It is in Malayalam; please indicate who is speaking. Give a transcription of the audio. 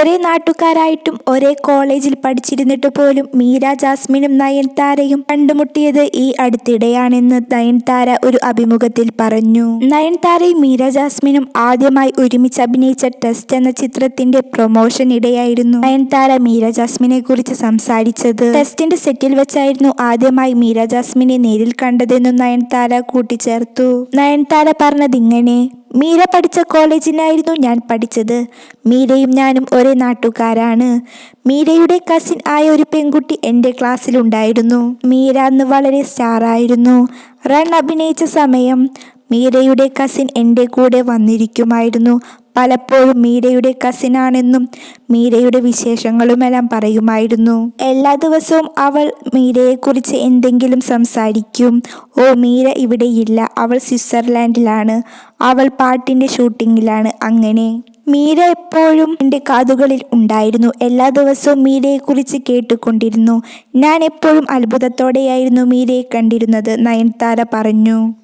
Speaker 1: ഒരേ നാട്ടുകാരായിട്ടും ഒരേ കോളേജിൽ പഠിച്ചിരുന്നിട്ട് പോലും മീര ജാസ്മിനും നയൻതാരയും കണ്ടുമുട്ടിയത് ഈ അടുത്തിടെയാണെന്ന് നയൻതാര ഒരു അഭിമുഖത്തിൽ പറഞ്ഞു. നയൻതാരയും മീര ജാസ്മിനും ആദ്യമായി ഒരുമിച്ച് അഭിനയിച്ച ടെസ്റ്റ് എന്ന ചിത്രത്തിന്റെ പ്രൊമോഷൻ ഇടയായിരുന്നു നയൻതാര മീര ജാസ്മിനെ കുറിച്ച് സംസാരിച്ചത്. ടെസ്റ്റിന്റെ സെറ്റിൽ വെച്ചായിരുന്നു ആദ്യമായി മീര ജാസ്മിനെ നേരിൽ കണ്ടതെന്നും നയൻതാര കൂട്ടിച്ചേർത്തു. നയൻതാര പറഞ്ഞത് ഇങ്ങനെ മീര പഠിച്ച കോളേജിനായിരുന്നു ഞാൻ പഠിച്ചത്. മീരയും ഞാനും ഒരേ നാട്ടുകാരാണ്. മീരയുടെ കസിൻ ആയ ഒരു പെൺകുട്ടി എന്റെ ക്ലാസ്സിലുണ്ടായിരുന്നു മീര അന്ന് വളരെ സ്റ്റാറായിരുന്നു റൺ അഭിനയിച്ച സമയം മീരയുടെ കസിൻ എന്റെ കൂടെ വന്നിരിക്കുമായിരുന്നു. പലപ്പോഴും മീരയുടെ കസിനാണെന്നും മീരയുടെ വിശേഷങ്ങളുമെല്ലാം പറയുമായിരുന്നു. എല്ലാ ദിവസവും അവൾ മീരയെക്കുറിച്ച് എന്തെങ്കിലും സംസാരിക്കും. ഓ മീര ഇവിടെയില്ല. അവൾ സ്വിറ്റ്സർലാൻഡിലാണ്. അവൾ പാട്ടിന്റെ ഷൂട്ടിങ്ങിലാണ്. അങ്ങനെ മീര എപ്പോഴും എന്റെ കാതുകളിൽ ഉണ്ടായിരുന്നു. എല്ലാ ദിവസവും മീരയെക്കുറിച്ച് കേട്ടുകൊണ്ടിരുന്നു. ഞാൻ എപ്പോഴും അത്ഭുതത്തോടെയായിരുന്നു മീരയെ കണ്ടിരുന്നത് നയൻതാര പറഞ്ഞു.